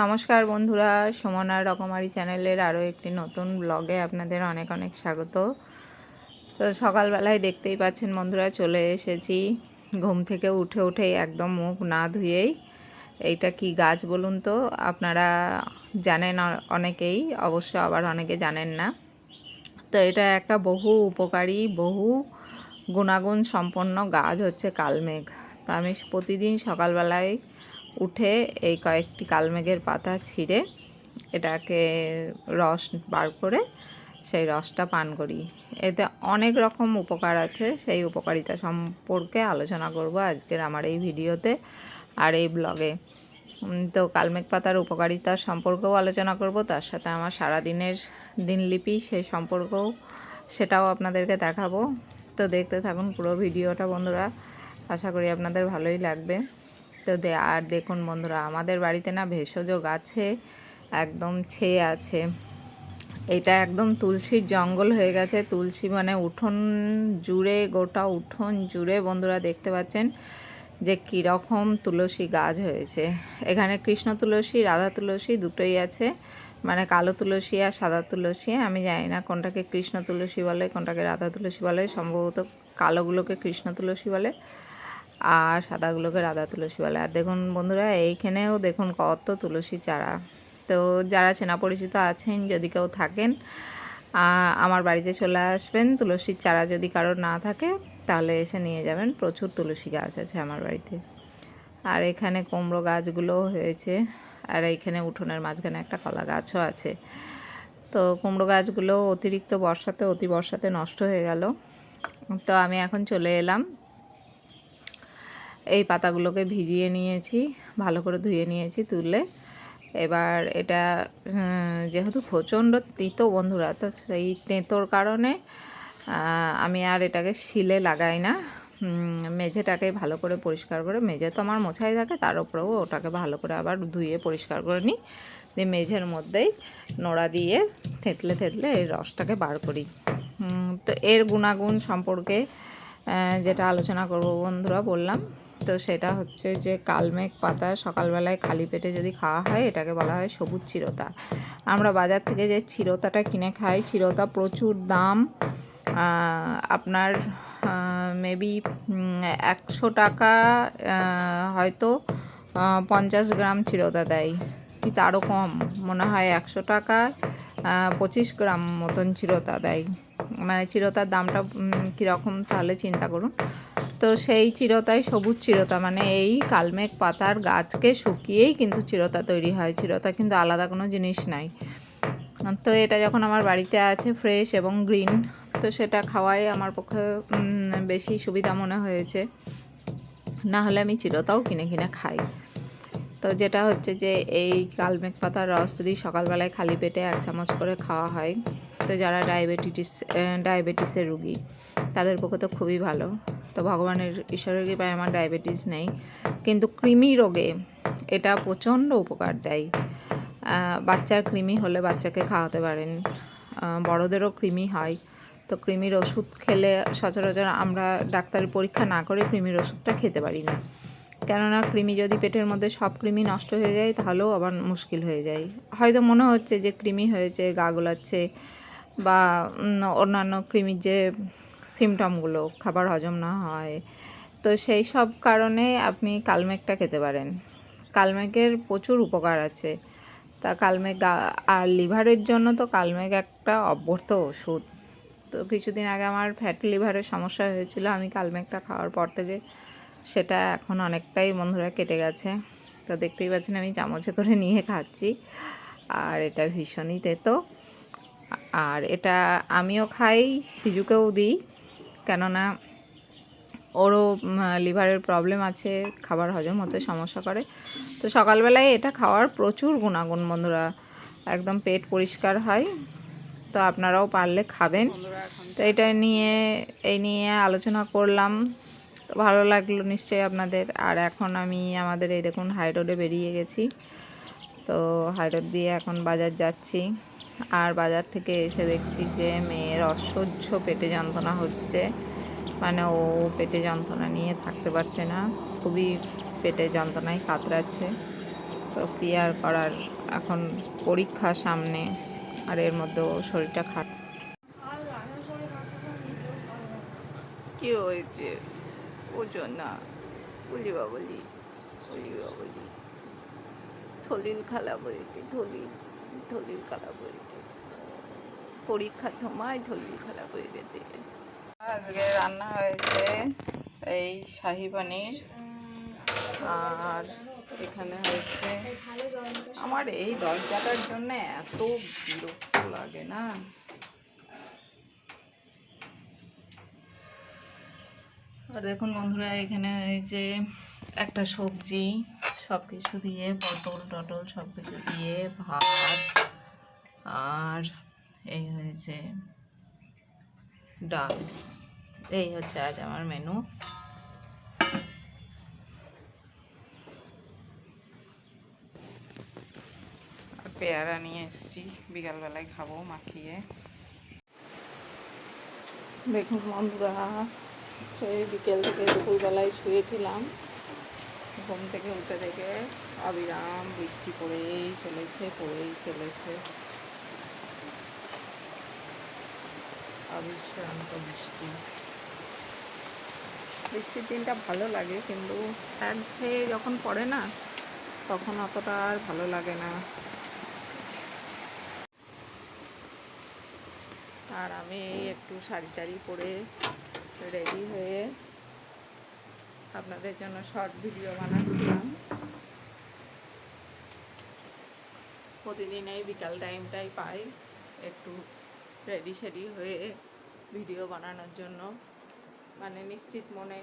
নমস্কার বন্ধুরা সুমনার রকমারি চ্যানেলের আরও একটি নতুন ব্লগে আপনাদের অনেক অনেক স্বাগত। তো সকালবেলায় দেখতেই পাচ্ছেন বন্ধুরা, চলে এসেছি। ঘুম থেকে উঠে উঠেই একদম মুখ না ধুয়েই। এইটা কি গাছ বলুন তো? আপনারা জানেন অনেকেই, অবশ্য আবার অনেকে জানেন না। তো এটা একটা বহু উপকারী, বহু গুণাগুণ সম্পন্ন গাছ হচ্ছে কালমেঘ। তো আমি প্রতিদিন সকালবেলায় উঠে এই কয়েকটি কালমেঘের পাতা ছিঁড়ে এটাকে রস বার করে সেই রসটা পান করি। এতে অনেক রকম উপকার আছে, সেই উপকারিতা সম্পর্কে আলোচনা করব আজকের আমার এই ভিডিওতে আর এই ব্লগে। তো কালমেঘ পাতার উপকারিতা সম্পর্কেও আলোচনা করব, তার সাথে আমার সারাদিনের দিনলিপি সেই সম্পর্কেও সেটাও আপনাদেরকে দেখাবো। তো দেখতে থাকুন পুরো ভিডিওটা বন্ধুরা, আশা করি আপনাদের ভালোই লাগবে। তো আর দেখুন বন্ধুরা, আমাদের বাড়িতে না ভেষজ গাছে একদম ছেয়ে আছে। এটা একদম তুলসীর জঙ্গল হয়ে গেছে। তুলসী মানে উঠোন জুড়ে, গোটা উঠোন জুড়ে বন্ধুরা দেখতে পাচ্ছেন যে কীরকম তুলসী গাছ হয়েছে। এখানে কৃষ্ণ তুলসী, রাধা তুলসী দুটোই আছে। মানে কালো তুলসী আর সাদা তুলসী, আমি জানি না কোনটাকে কৃষ্ণ তুলসী বলে, কোনটাকে রাধা তুলসী বলে, সম্ভবত কালোগুলোকে কৃষ্ণ তুলসী বলে। আর সাদাগুলোকে রাধা তুলসী বলে। আর দেখুন বন্ধুরা, এইখানেও দেখুন কত তুলসী চারা। তো যারা চেনা পরিচিত আছেন, যদি কেউ থাকেন আমার বাড়িতে চলে আসবেন তুলসীর চারা যদি কারোর না থাকে, তাহলে এসে নিয়ে যাবেন। প্রচুর তুলসী গাছ আছে আমার বাড়িতে। আর এখানে কুমড়ো গাছগুলোও হয়েছে। আর এইখানে উঠোনের মাঝখানে একটা কলা গাছও আছে। তো কুমড়ো গাছগুলো অতিরিক্ত বর্ষাতে, অতি বর্ষাতে নষ্ট হয়ে গেল। তো আমি এখন চলে এলাম। এই পাতাগুলোকে ভিজিয়ে নিয়েছি, ভালো করে ধুয়ে নিয়েছি তুলে। এবার এটা যেহেতু প্রচণ্ড তিতো বন্ধুরা, তো সেই তেঁতোর কারণে আমি আর এটাকে শিলে লাগাই না। মেঝেটাকে ভালো করে পরিষ্কার করে, মেঝে তো আমার মোছাই থাকে, তার উপরেও ওটাকে ভালো করে আবার ধুয়ে পরিষ্কার করে নিই। দিয়ে মেঝের মধ্যেই নোড়া দিয়ে থেতলে থেতলে এই রসটাকে বার করি। তো এর গুণাগুণ সম্পর্কে যেটা আলোচনা করব বন্ধুরা বললাম তো সেটা হচ্ছে যে কালমেঘ পাতা সকালবেলায় খালি পেটে যদি খাওয়া হয়, এটাকে বলা হয় সবুজ চিরতা। আমরা বাজার থেকে যে চিরতাটা কিনে খাই, চিরতা প্রচুর দাম। আপনার মেবি একশো টাকা হয়তো পঞ্চাশ গ্রাম চিরতা দেয়। কি তারও কম, মনে হয় একশো টাকা পঁচিশ গ্রাম মতন চিরতা দেয়। মানে চিরতার দামটা কীরকম তাহলে চিন্তা করুন। তো সেই চিরতাই সবুজ চিরতা মানে এই কালমেঘ পাতার গাছকে শুকিয়েই কিন্তু চিরতা তৈরি হয়। চিরতা কিন্তু আলাদা কোনো জিনিস নাই। তো এটা যখন আমার বাড়িতে আছে ফ্রেশ এবং গ্রিন তো সেটা খাওয়াই আমার পক্ষে বেশি সুবিধা মনে হয়েছে। না হলে আমি চিরতাও কিনে কিনে খাই। তো যেটা হচ্ছে যে এই কালমেঘ পাতার রস যদি সকালবেলায় খালি পেটে এক চামচ করে খাওয়া হয় তো যারা ডায়াবেটিস ডায়াবেটিসের রুগী, তাদের পক্ষে তো খুবই ভালো। তো ভগবানের ঈশ্বরের কৃপায় আমার ডায়াবেটিস নেই। কিন্তু কৃমি রোগে এটা প্রচণ্ড উপকার দেয়। বাচ্চার কৃমি হলে বাচ্চাকে খাওয়াতে পারেন। বড়দেরও কৃমি হয়। তো কৃমির ওষুধ খেলে সচরাচর আমরা ডাক্তারের পরীক্ষা না করে কৃমির ওষুধটা খেতে পারি না। কেননা কৃমি যদি পেটের মধ্যে সব কৃমি নষ্ট হয়ে যায়, তাহলেও আবার মুশকিল হয়ে যায়। হয়তো মনে হচ্ছে যে কৃমি হয়েছে, গা গোলাচ্ছে বা অন্যান্য কৃমির যে সিমটমগুলো খাবার হজম না হয়, তো সেই সব কারণে আপনি কালমেঘটা খেতে পারেন। কালমেঘের প্রচুর উপকার আছে। তা কালমেঘ আর লিভারের জন্য তো কালমেঘ একটা অব্যর্থ ওষুধ। তো কিছুদিন আগে আমার ফ্যাট লিভারের সমস্যা হয়েছিল, আমি কালমেঘটা খাওয়ার পর থেকে সেটা এখন অনেকটাই বন্ধুরা কেটে গেছে। তো দেখতেই পাচ্ছেন আমি চামচে করে নিয়ে খাচ্ছি, আর এটা ভীষণই তেতো। আর এটা আমিও খাই, সিজুকেও দিই। কেননা ওরও লিভারের প্রবলেম আছে, খাবার হজম হতে সমস্যা করে। তো সকালবেলায় এটা খাওয়ার প্রচুর গুণাগুণ বন্ধুরা। একদম পেট পরিষ্কার হয়, তো আপনারাও পারলে খাবেন। তো এটা নিয়ে, এই নিয়ে আলোচনা করলাম। তো ভালো লাগল নিশ্চয়ই আপনাদের। আর এখন আমি আমাদের এই দেখুন হাই রোডে বেরিয়ে গেছি। তো হাই রোড দিয়ে এখন বাজার যাচ্ছি। আর বাজার থেকে এসে দেখছি যে মেয়ের অসহ্য পেটে যন্ত্রণা হচ্ছে। মানে ও পেটে যন্ত্রণা নিয়ে থাকতে পারছে না। খুবই পেটে যন্ত্রণায় কাতরাচ্ছে। তো ক্লিয়ার করার? এখন পরীক্ষা সামনে আর এর মধ্যেও শরীরটা খাট কি হয়েছে? ওজন না। বলি বাবলি বলি বাবলি। থলির খারাপ হয়েছে থলির। থলির খারাপ হয়েছে পরীক্ষা থমায় থলির খারাপ হয়ে গেছে আজকে রান্না হয়েছে এই শাহি পানির। আর এখানে হয়েছে আমার এই দরজাটার জন্য এত বিরক্ত লাগে না। আর দেখুন বন্ধুরা, এখানে হয়েছে একটা সবজি। সব কিছু দিয়ে পটল, টটল সব কিছু দিয়ে ভাত আর এই হয়েছে ডাল। এই হচ্ছে আজ আমার মেনু। পেয়ারা নিয়ে এসেছি। বিকালবেলায় খাব মাখিয়ে। দেখুন বন্ধুরা, সেই বিকেল থেকে দুপুরবেলায় শুয়েছিলাম। ঘুম থেকে উঠে দেখে অবিরাম বৃষ্টি পড়েই চলেছে পড়েই চলেছে। অবিশ্রান্ত বৃষ্টি। বৃষ্টির দিনটা ভালো লাগে কিন্তু একঘেয়ে যখন পড়ে না, তখন অতটা আর ভালো লাগে না। আর আমি একটু শাড়ি টাড়ি পরে রেডি হয়ে আপনাদের জন্য শর্ট ভিডিও বানাচ্ছিলাম। প্রতিদিন এই বিকাল টাইমটাই পাই একটু রেডি সেডি হয়ে ভিডিও বানানোর জন্য। মানে নিশ্চিত মনে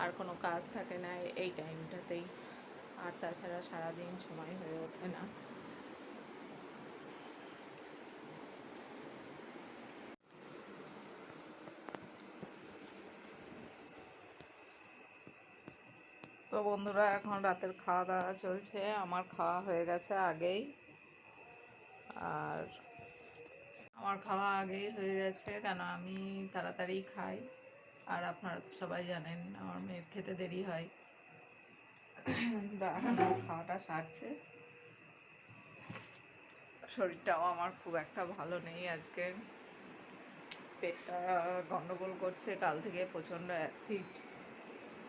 আর কোনো কাজ থাকে না এই টাইমটাতেই আর তাছাড়া সারাদিন সময় হয়ে ওঠে না। তো বন্ধুরা, এখন রাতের খাওয়া দাওয়া চলছে। আমার খাওয়া হয়ে গেছে আগেই। আর আমার খাওয়া আগেই হয়ে গেছে, কেন আমি তাড়াতাড়ি খাই। আর আপনারা তো সবাই জানেন, আমার মেয়ের খেতে দেরি হয়। এখন খাওয়াটা সারছে। শরীরটাও আমার খুব একটা ভালো নেই আজকে। পেটটা গন্ডগোল করছে, কাল থেকে প্রচণ্ড অ্যাসিড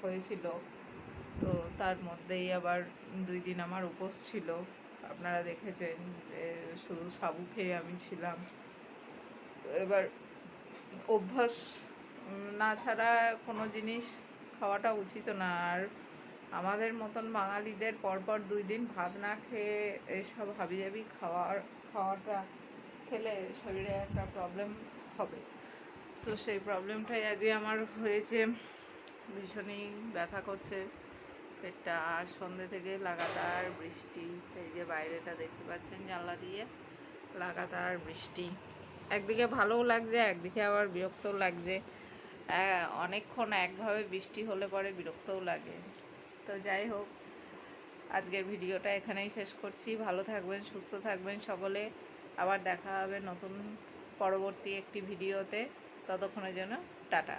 হয়েছিল। তো তার মধ্যেই আবার দুই দিন আমার উপোস ছিল। আপনারা দেখেছেন যে শুধু সাবু খেয়ে আমি ছিলাম। এবার অভ্যাস না ছাড়া কোনো জিনিস খাওয়াটা উচিত না। আর আমাদের মতন বাঙালিদের পরপর দুই দিন ভাত না খেয়ে এসব হাবি হাবিজাবি খাওয়ার, খাওয়াটা খেলে শরীরে একটা প্রবলেম হবে। তো সেই প্রবলেমটাই আজকে আমার হয়েছে। ভীষণই ব্যথা করছে। পেটটা আর সন্ধ্যে থেকে লাগাতার বৃষ্টি। এই যে বাইরেটা দেখতে পাচ্ছেন জানলা দিয়ে, লাগাতার বৃষ্টি। একদিকে ভালোও লাগছে, একদিকে আবার বিরক্তও লাগছে। অনেকক্ষণ একভাবে বৃষ্টি হলে পরে বিরক্তও লাগে। তো যাই হোক, আজকের ভিডিওটা এখানেই শেষ করছি। ভালো থাকবেন, সুস্থ থাকবেন সকলে। আবার দেখা হবে নতুন পরবর্তী একটি ভিডিওতে। ততক্ষণের জন্য টাটা।